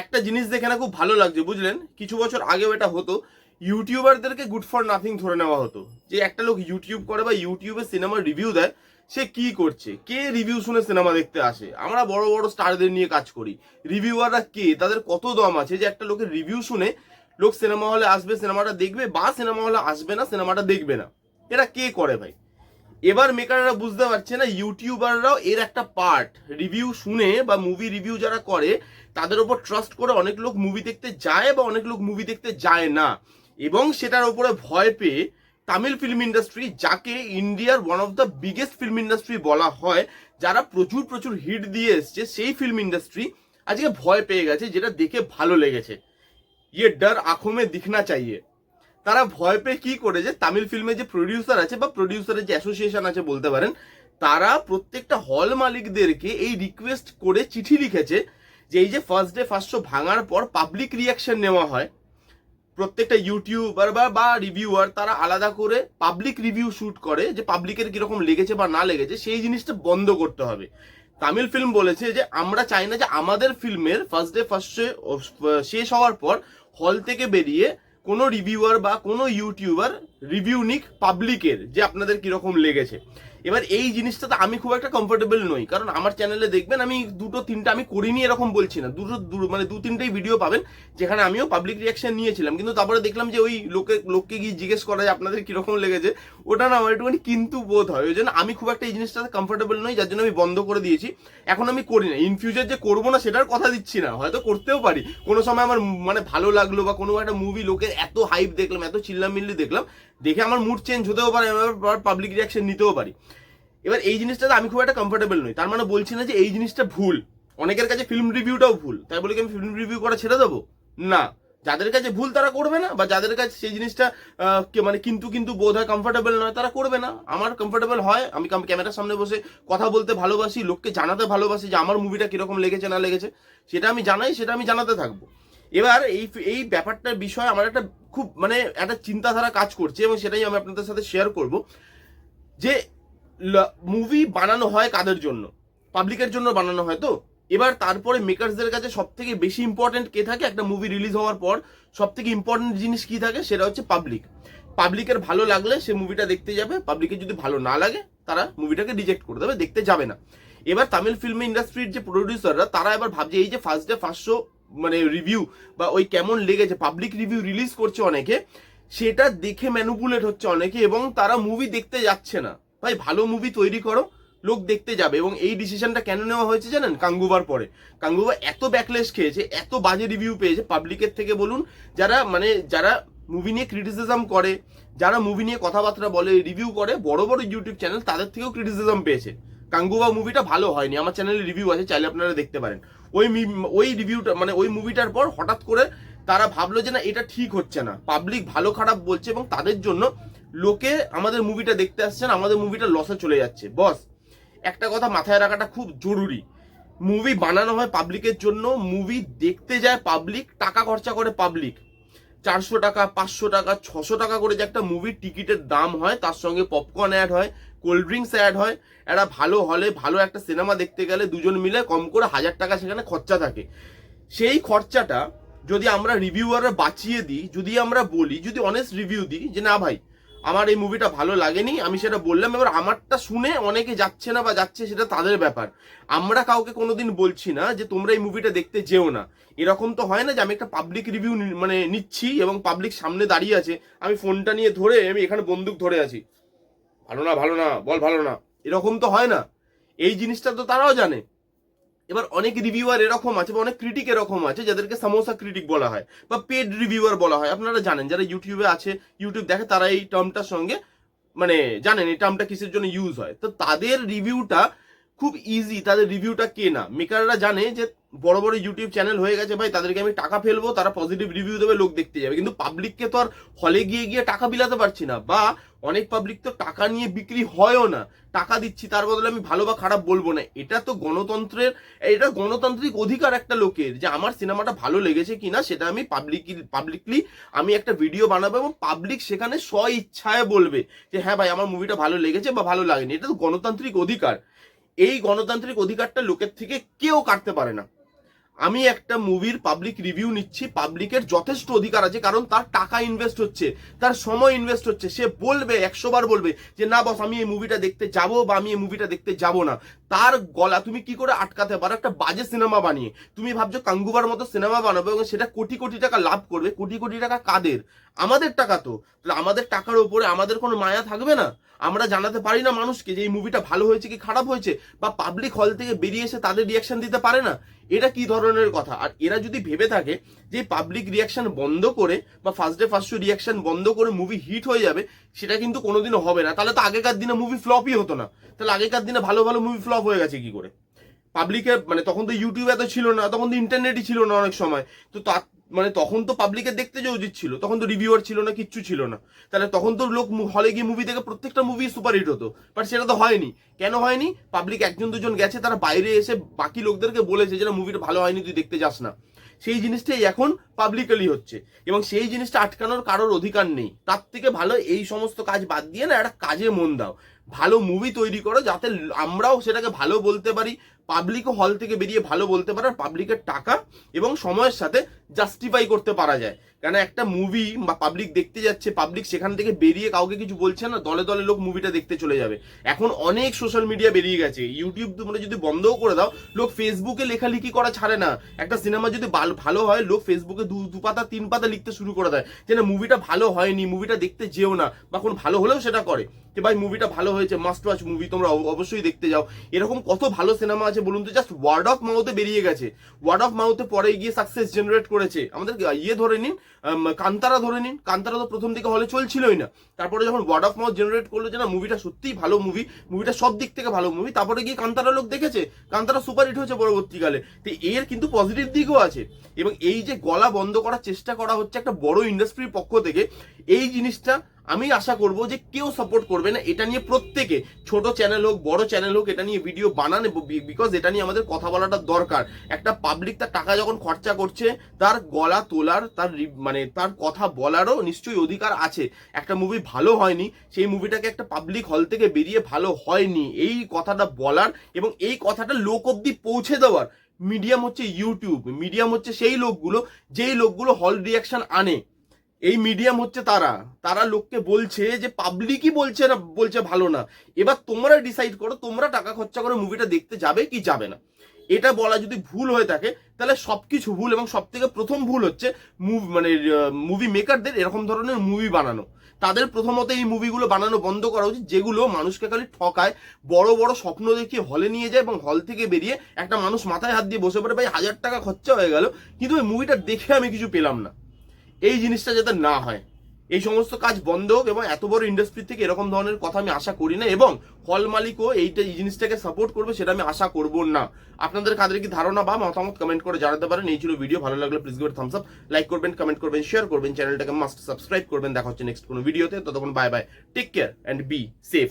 একটা জিনিস দেখে না খুব ভালো লাগছে, বুঝলেন? কিছু বছর আগেও এটা হতো। ইউটিউবারদেরকে গুড ফর নাথিং ধরে নেওয়া হতো। যে একটা লোক ইউটিউব করে বা ইউটিউবে সিনেমার রিভিউ দেয়, সে কি করছে? কে রিভিউ শুনে সিনেমা দেখতে আসে? আমরা বড় বড় স্টারদের নিয়ে কাজ করি। রিভিউয়াররা কে? তাদের কত দম আছে যে একটা লোকের রিভিউ শুনে লোক সিনেমা হলে আসবে, সিনেমাটা দেখবে, বা সিনেমা হলে আসবে না, সিনেমাটা দেখবে না। এটা কে করে ভাই? এবার মেকাররা বুঝতে পারছে না ইউটিউবাররাও এর একটা পার্ট রিভিউ শুনে বা মুভি রিভিউ যারা করে, তাদের উপর ট্রাস্ট করে অনেক লোক মুভি দেখতে যায় বা অনেক লোক মুভি দেখতে যায় না। এবং সেটার উপরে ভয় পেয়ে তামিল ফিল্ম ইন্ডাস্ট্রি যাকে ইন্ডিয়ার one of the biggest film industry বলা হয়, যারা প্রচুর প্রচুর হিট দিয়ে এসছে, সেই ফিল্ম ইন্ডাস্ট্রি আজকে ভয় পেয়ে গেছে, যেটা দেখে ভালো লেগেছে। ইয়ে ডর আঁখো মে দিখনা চাইয়ে। তারা ভয় পেয়ে কি করে যে তামিল ফিল্মে যে প্রডিউসার আছে বা প্রডিউসারের যে অ্যাসোসিয়েশন আছে বলতে পারেন, তারা প্রত্যেকটা হল মালিকদেরকে এই রিকোয়েস্ট করে চিঠি লিখেছে যে এই যে ফার্স্ট ডে ফার্স্ট শো ভাঙার পর পাবলিক রিয়াকশন নেওয়া হয়। প্রত্যেকটা ইউটিউবার বা বা রিভিউয়ার তারা আলাদা করে পাবলিক রিভিউ শ্যুট করে যে পাবলিকের কীরকম লেগেছে বা না লেগেছে, সেই জিনিসটা বন্ধ করতে হবে। তামিল ফিল্ম বলেছে যে আমরা চাই না যে আমাদের ফিল্মের ফার্স্ট ডে ফার্স্ট শেষ হওয়ার পর হল থেকে বেরিয়ে কোনো রিভিউয়ার বা কোনো ইউটিউবার রিভিউ নিক পাবলিকের যে আপনাদের কীরকম লেগেছে। এবার এই জিনিসটাতে আমি খুব একটা কমফোর্টেবল নই। কারণ আমার চ্যানেলে দেখবেন, আমি দুটো, তিনটা আমি করিনি এরকম বলছি না। দুটো মানে দু, তিনটেই ভিডিও পাবেন, যেখানে আমিও পাবলিক রিয়াকশন নিয়েছিলাম। কিন্তু তারপরে দেখলাম যে ওই লোকে, লোককে গিয়ে জিজ্ঞেস করা যায়, আপনাদের কীরকম লেগেছে? ওটা না আমার একটুখানি কিন্তু বোধ হয়। ওই জন্য আমি খুব একটা এই জিনিসটাতে কমফোর্টেবল নই, যার জন্য আমি বন্ধ করে দিয়েছি। এখন আমি করি না। ইন ফিউচার যে করব না, সেটার কথা দিচ্ছি না। হয়তো করতেও পারি। কোনো সময় আমার মানে ভালো লাগল বা কোনো একটা মুভি লোকের এত হাইপ দেখলাম, এত চিল্লামিল্লি দেখলাম, দেখে আমার মুড চেঞ্জ হতেও পারে, আমি পাবলিক রিয়াকশন নিতেও পারি। এবার এই জিনিসটাতে আমি খুব একটা কমফোর্টেবল নই। তার মানে বলছি না যে এই জিনিসটা ভুল। অনেকের কাছে ফিল্ম রিভিউটাও ভুল। তাই বলে কি আমি ফিল্ম রিভিউ করা ছেড়ে দেবো? না। যাদের কাছে ভুল তারা করবে না, বা যাদের কাছে সেই জিনিসটা মানে কিন্তু কিন্তু বোধ হয় কমফোর্টেবল নয়, তারা করবে না। আমার কমফোর্টেবল হয়, আমি ক্যামেরার সামনে বসে কথা বলতে ভালোবাসি, লোককে জানাতে ভালোবাসি যে আমার মুভিটা কীরকম লেগেছে, না লেগেছে, সেটা আমি জানাই, সেটা আমি জানাতে থাকব। এবার এই এই ব্যাপারটার বিষয়ে আমার একটা খুব মানে একটা চিন্তাধারা কাজ করছে, এবং সেটাই আমি আপনাদের সাথে শেয়ার করব যে মুভি বানানো হয় কাদের জন্য? পাবলিকের জন্য বানানো হয় তো? এবার তারপরে মেকার্সদের কাছে সব থেকে বেশি ইম্পর্টেন্ট কে থাকে? একটা মুভি রিলিজ হওয়ার পর সব থেকে ইম্পর্টেন্ট জিনিস কি থাকে? সেটা হচ্ছে পাবলিক পাবলিকের ভালো লাগলে সে মুভিটা দেখতে যাবে। পাবলিকের যদি ভালো না লাগে, তারা মুভিটাকে রিজেক্ট করে দেবে, দেখতে যাবে না। এবার তামিল ফিল্ম ইন্ডাস্ট্রির যে প্রডিউসাররা তারা এবার ভাবছে, এই যে ফার্স্ট ডে ফার্স্ট মানে রিভিউ বা ওই কেমন লেগেছে পাবলিক রিভিউ রিলিজ করছে অনেকে, সেটা দেখে ম্যানুপুলেট হচ্ছে অনেকে এবং তারা মুভি দেখতে যাচ্ছে না। ভাই, ভালো মুভি তৈরি করো, লোক দেখতে যাবে। এবং এই ডিসিশনটা কেন নেওয়া হয়েছে জানেন? কাঙ্গুবার পরে। কাঙ্গুবা এত ব্যাকলেস খেয়েছে, এত বাজে রিভিউ পেয়েছে পাবলিকের থেকে বলুন, যারা মানে যারা মুভি নিয়ে ক্রিটিসিজম করে, যারা মুভি নিয়ে কথাবার্তা বলে রিভিউ করে, বড় বড় ইউটিউব চ্যানেল তাদের থেকেও ক্রিটিসিজম পেয়েছে। কাঙ্গুবা মুভিটা ভালো হয়নি, আমার চ্যানেলে রিভিউ আছে, চাইলে আপনারা দেখতে পারেন। ওই ওই রিভিউটা মানে ওই মুভিটার পর হঠাৎ করে তারা ভাবলো যে না, এটা ঠিক হচ্ছে না। পাবলিক ভালো খারাপ বলছে এবং তাদের জন্য লোকে আমাদের মুভিটা দেখতে আসছেন আমাদের মুভিটা লসে চলে যাচ্ছে। বস, একটা কথা মাথায় রাখাটা খুব জরুরি। মুভি বানানো হয় পাবলিকের জন্য মুভি দেখতে যায় পাবলিক টাকা খরচা করে পাবলিক চারশো টাকা, পাঁচশো টাকা, ছশো টাকা করে যে একটা মুভির টিকিটের দাম হয়, তার সঙ্গে পপকর্ন অ্যাড হয় কোল্ড ড্রিঙ্কস অ্যাড হয়। একটা ভালো হলে, ভালো একটা সিনেমা দেখতে গেলে দুজন মিলে কম করে হাজার টাকা সেখানে খরচা থাকে। সেই খরচাটা যদি আমরা রিভিউয়াররা বাঁচিয়ে দিই, যদি আমরা বলি, যদি অনেস্ট রিভিউ দিই যে, না ভাই আমার এই মুভিটা ভালো লাগেনি। আমি সেটা বললাম, এবার আমারটা শুনে অনেকে যাচ্ছে না বা যাচ্ছে সেটা তাদের ব্যাপার। আমরা কাউকে কোনোদিন বলছি না যে তোমরা এই মুভিটা দেখতে যেও না। এরকম তো হয় না যে আমি একটা পাবলিক রিভিউ মানে নিচ্ছি এবং পাবলিক সামনে দাঁড়িয়ে আছে। আমি ফোনটা নিয়ে ধরে আমি এখানে বন্দুক ধরে আছি। ভালো না ভালো না, বল ভালো না। এরকম তো হয় না। এই জিনিসটা তো তারাও জানে। এবার অনেক রিভিউয়ার এরকম আছে বা অনেক ক্রিটিক এরকম আছে যাদেরকে সামোসা ক্রিটিক বলা হয় বা পেড রিভিউয়ার বলা হয়। আপনারা জানেন, যারা ইউটিউবে আছে ইউটিউব দেখে তারা এই টার্মটার সঙ্গে মানে জানেন এই টার্মটা কিসের জন্য ইউজ হয়। তো তাদের রিভিউটা খুব ইজি তাদের রিভিউটা কে না? মেকাররা জানে যে বড় বড় ইউটিউব চ্যানেল হয়ে গেছে ভাই, তাদেরকে আমি টাকা ফেলব, তারা পজিটিভ রিভিউ দেবে, লোক দেখতে যাবে। কিন্তু পাবলিককে তো আর হলে গিয়ে গিয়ে টাকা বিলাতে পারছি না, বা অনেক পাবলিক তো টাকা নিয়ে বিক্রি হয়ও না। টাকা দিচ্ছি, তার বদলে আমি ভালো বা খারাপ বলব না। এটা তো গণতন্ত্রের, এটা গণতান্ত্রিক অধিকার একটা লোকের, যে আমার সিনেমাটা ভালো লেগেছে কিনা, সেটা আমি পাবলিক পাবলিকলি আমি একটা ভিডিও বানাবো এবং পাবলিক সেখানে স্ব ইচ্ছায় বলবে যে হ্যাঁ ভাই, আমার মুভিটা ভালো লেগেছে বা ভালো লাগেনি। এটা তো গণতান্ত্রিক অধিকার। এই গণতান্ত্রিক অধিকারটা লোকের থেকে কেউ কাটতে পারে না। আমি একটা মুভির পাবলিক রিভিউ নিচ্ছি পাবলিকের যথেষ্ট অধিকার আছে, কারণ তার টাকা ইনভেস্ট হচ্ছে, তার সময় ইনভেস্ট হচ্ছে। সে বলবে, একশো বার বলবে যে, না বস আমি এই মুভিটা দেখতে যাব বা আমি এই মুভিটা দেখতে যাব না। তার গলা তুমি কি করে আটকাতে পারো? একটা বাজে সিনেমা বানিয়ে। তুমি ভাবছ কাঙ্গুবার মতো সিনেমা বানাবে এবং সেটা কোটি কোটি টাকা লাভ করবে। কোটি কোটি টাকা কাদের? আমাদের টাকা তো। আমাদের টাকার উপরে আমাদের কোনো মায়া থাকবে না? আমরা জানাতে পারি না মানুষকে যে এই মুভিটা ভালো হয়েছে কি খারাপ হয়েছে বা পাবলিক হল থেকে বেরিয়ে এসে তাদের রিয়াকশন দিতে পারে না? এটা কি ধরনের কথা? আর এরা যদি ভেবে থাকে যে পাবলিক রিয়াকশন বন্ধ করে বা first day first show reaction বন্ধ করে মুভি হিট হয়ে যাবে, সেটা কিন্তু কোনোদিনও হবে না। তাহলে তো আগেকার দিনে মুভি ফ্লপই হতো না। তাহলে আগেকার দিনে ভালো ভালো মুভি ফ্লপ হয়ে গেছে কি করে? পাবলিকের মানে তখন তো ইউটিউব এত ছিল না, তখন তো ইন্টারনেটই ছিল না অনেক সময়। তো তা মানে তখন তো পাবলিকের দেখতে যে উচিত ছিল, তখন তো রিভিউয়ার ছিল না, কিচ্ছু ছিল না। তাহলে তখন তো লোক হলে গিয়ে মুভি দেখে প্রত্যেকটা মুভি সুপারহিট হতো। বাট সেটা তো হয়নি। কেন হয়নি? পাবলিক একজন দুজন গেছে, তারা বাইরে এসে বাকি লোকদেরকে বলেছে যে, না মুভিটা ভালো হয়নি, তুই দেখতে যাস না। সেই জিনিসটাই এখন পাবলিকালি হচ্ছে। এবং সেই জিনিসটা আটকানোর কারোর অধিকার নেই। তার থেকে ভালো এই সমস্ত কাজ বাদ দিয়ে না, একটা কাজে মন দাও। ভালো মুভি তৈরি করো যাতে আমরাও সেটাকে ভালো বলতে পারি পাবলিকও হল থেকে বেরিয়ে ভালো বলতে পারে, আর পাবলিকের টাকা এবং সময়ের সাথে জাস্টিফাই করতে পারা যায়। কেন একটা মুভি বা পাবলিক দেখতে যাচ্ছে পাবলিক সেখান থেকে বেরিয়ে কাউকে কিছু বলছে না, দলে দলে লোক মুভিটা দেখতে চলে যাবে। এখন অনেক সোশ্যাল মিডিয়া বেরিয়ে গেছে। ইউটিউব তোমরা যদি বন্ধও করে দাও, লোক ফেসবুকে লেখালেখি করা ছাড়ে না। একটা সিনেমা যদি ভালো হয়, লোক ফেসবুকে দু দু পাতা, তিন পাতা লিখতে শুরু করে দেয়। যে না মুভিটা ভালো হয়নি মুভিটা দেখতে যেও না, বা কোন ভালো হলেও সেটা করে। যে ভাই মুভিটা ভালো হয়েছে মাস্ট ওয়াচ মুভি তোমরা অব- অবশ্যই দেখতে যাও। এরকম কত ভালো সিনেমা আছে বলুন তো? জাস্ট ওয়ার্ড অফ মাউথে বেরিয়ে গেছে। ওয়ার্ড অফ মাউথে পরে গিয়ে সাকসেস জেনারেট করেছে। আমাদের ইয়ে ধরে নিন কান্তারা ধরে নিন। কান্তারা তো প্রথম দিকে হলে চলছিলই না। তারপরে যখন ওয়ার্ড অফ মাউথ জেনারেট করল যে না মুভিটা সত্যিই ভালো মুভি মুভিটা সব দিক থেকে ভালো মুভি তারপরে গিয়ে কান্তারা লোক দেখেছে? কান্তারা সুপার হিট হয়েছে পরবর্তীকালে। তো এর কিন্তু পজিটিভ দিকও আছে। এবং এই যে গলা বন্ধ করার চেষ্টা করা হচ্ছে একটা বড় ইন্ডাস্ট্রির পক্ষ থেকে এই জিনিসটা আমি আশা করব যে কেউ সাপোর্ট করবে না। এটা নিয়ে প্রত্যেকে, ছোট চ্যানেল হোক, বড় চ্যানেল হোক, এটা নিয়ে ভিডিও বানান বিকজ এটা নিয়ে আমাদের কথা বলাটা দরকার। একটা পাবলিক তার টাকা যখন খরচা করছে, তার গলা তোলার, তার মানে তার কথা বলারও নিশ্চয়ই অধিকার আছে। একটা মুভি ভালো হয়নি, সেই মুভিটাকে একটা পাবলিক হল থেকে বেরিয়ে ভালো হয়নি। এই কথাটা বলার এবং এই কথাটা লোক অব্দি পৌঁছে দেওয়ার। মিডিয়াম হচ্ছে ইউটিউব মিডিয়াম হচ্ছে সেই লোকগুলো, যেই লোকগুলো হল রিয়াকশন আনে। এই মিডিয়াম হচ্ছে তারা। তারা লোককে বলছে যে পাবলিকই বলছে না, বলছে ভালো না। এবার তোমরা ডিসাইড করো, তোমরা টাকা খরচা করে মুভিটা দেখতে যাবে কি যাবে না। এটা বলা যদি ভুল হয়ে থাকে, তাহলে সবকিছু ভুল এবং সব থেকে প্রথম ভুল হচ্ছে মুভি মানে মুভি মেকারদের এরকম ধরনের মুভি বানানো। তাদের প্রথমত এই মুভিগুলো বানানো বন্ধ করা উচিত, যেগুলো মানুষকে খালি ঠকায়, বড় বড় স্বপ্ন দেখিয়ে হলে নিয়ে যায় এবং হল থেকে বেরিয়ে একটা মানুষ মাথায় হাত দিয়ে বসে পড়ে, ভাই, হাজার টাকা খরচা হয়ে গেল, কিন্তু ওই মুভিটা দেখে আমি কিছু পেলাম না। এই জিনিসটা যাতে না হয়। এই সমস্ত কাজ বন্ধ হোক এবং এত বড় ইন্ডাস্ট্রি থেকে এরকম ধরনের কথা আমি আশা করি না এবং হল মালিকও এইটা এই জিনিসটাকে সাপোর্ট করবে সেটা আমি আশা করব না। আপনাদের কাদের কি ধারণা বা মতামত কমেন্ট করে জানাতে পারেন। এই ছিল ভিডিও ভালো লাগলে please give thumbs up like করবেন কমেন্ট করবেন শেয়ার করবেন চ্যানেলটাকে মাস্ট সাবস্ক্রাইব করবেন। দেখা হচ্ছে নেক্সট কোনো ভিডিওতে ততক্ষণ bye bye take care and be safe